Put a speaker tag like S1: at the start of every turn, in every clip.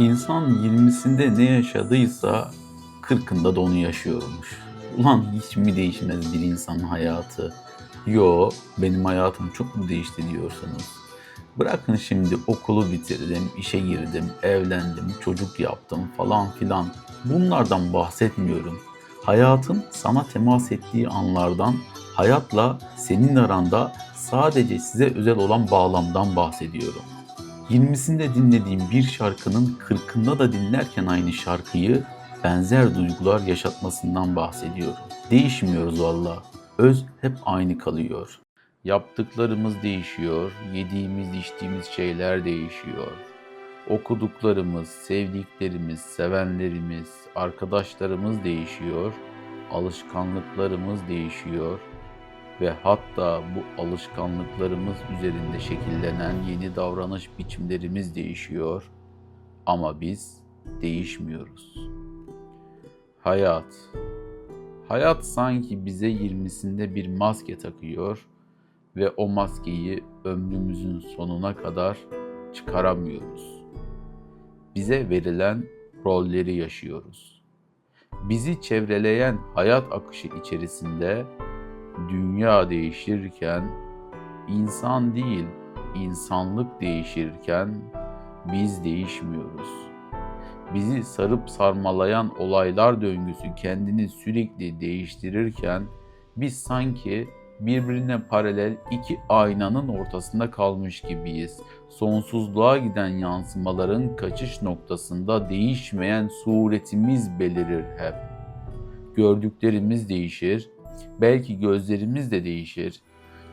S1: İnsan 20'sinde ne yaşadıysa 40'ında da onu yaşıyormuş. Ulan hiç mi değişmez bir insanın hayatı? Yo, benim hayatım çok mu değişti diyorsanız. Bırakın şimdi okulu bitirdim, işe girdim, evlendim, çocuk yaptım falan filan. Bunlardan bahsetmiyorum. Hayatın sana temas ettiği anlardan, hayatla senin aranda sadece size özel olan bağlamdan bahsediyorum. 20'sinde dinlediğim bir şarkının 40'ında da dinlerken aynı şarkıyı benzer duygular yaşatmasından bahsediyorum. Değişmiyoruz valla. Öz hep aynı kalıyor. Yaptıklarımız değişiyor, yediğimiz içtiğimiz şeyler değişiyor. Okuduklarımız, sevdiklerimiz, sevenlerimiz, arkadaşlarımız değişiyor, alışkanlıklarımız değişiyor ve hatta bu alışkanlıklarımız üzerinde şekillenen yeni davranış biçimlerimiz değişiyor ama biz değişmiyoruz. Hayat Hayat sanki bize 20'sinde bir maske takıyor ve o maskeyi ömrümüzün sonuna kadar çıkaramıyoruz. Bize verilen rolleri yaşıyoruz. Bizi çevreleyen hayat akışı içerisinde dünya değişirken insan değil, insanlık değişirken biz değişmiyoruz. Bizi sarıp sarmalayan olaylar döngüsü kendini sürekli değiştirirken biz sanki birbirine paralel iki aynanın ortasında kalmış gibiyiz. Sonsuzluğa giden yansımaların kaçış noktasında değişmeyen suretimiz belirir hep. Gördüklerimiz değişir, belki gözlerimiz de değişir.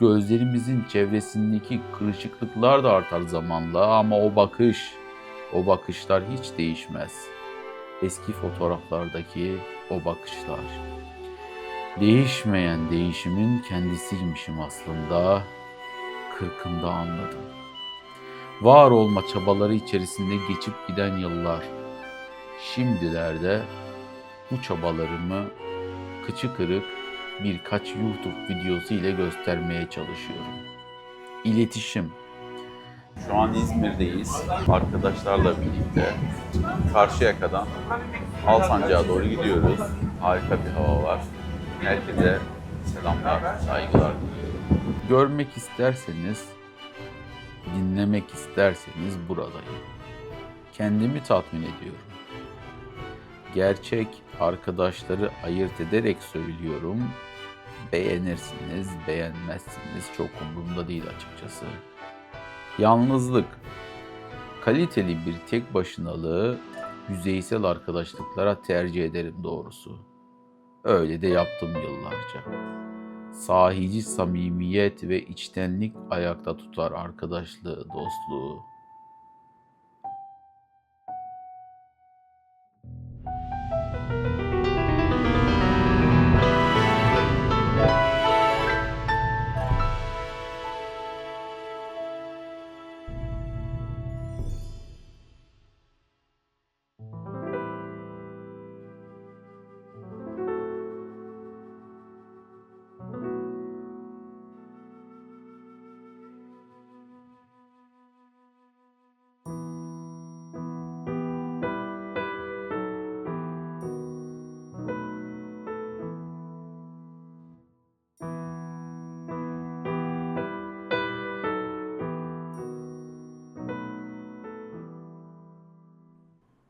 S1: Gözlerimizin çevresindeki kırışıklıklar da artar zamanla ama o bakış, o bakışlar hiç değişmez. Eski fotoğraflardaki o bakışlar. Değişmeyen değişimin kendisiymişim aslında. Kırkında anladım. Var olma çabaları içerisinde geçip giden yıllar. Şimdilerde bu çabalarımı kıçı kırık birkaç YouTube videosu ile göstermeye çalışıyorum. İletişim. Şu an İzmir'deyiz. Arkadaşlarla birlikte Karşıyaka'dan Alsancak'a doğru gidiyoruz. Harika bir hava var. Herkese selamlar, saygılar diliyorum. Görmek isterseniz, dinlemek isterseniz buradayım. Kendimi tatmin ediyorum. Gerçek arkadaşları ayırt ederek söylüyorum. Beğenirsiniz, beğenmezsiniz çok umurumda değil açıkçası. Yalnızlık. Kaliteli bir tek başınalığı yüzeysel arkadaşlıklara tercih ederim doğrusu. Öyle de yaptım yıllarca. Sahici samimiyet ve içtenlik ayakta tutar arkadaşlığı, dostluğu.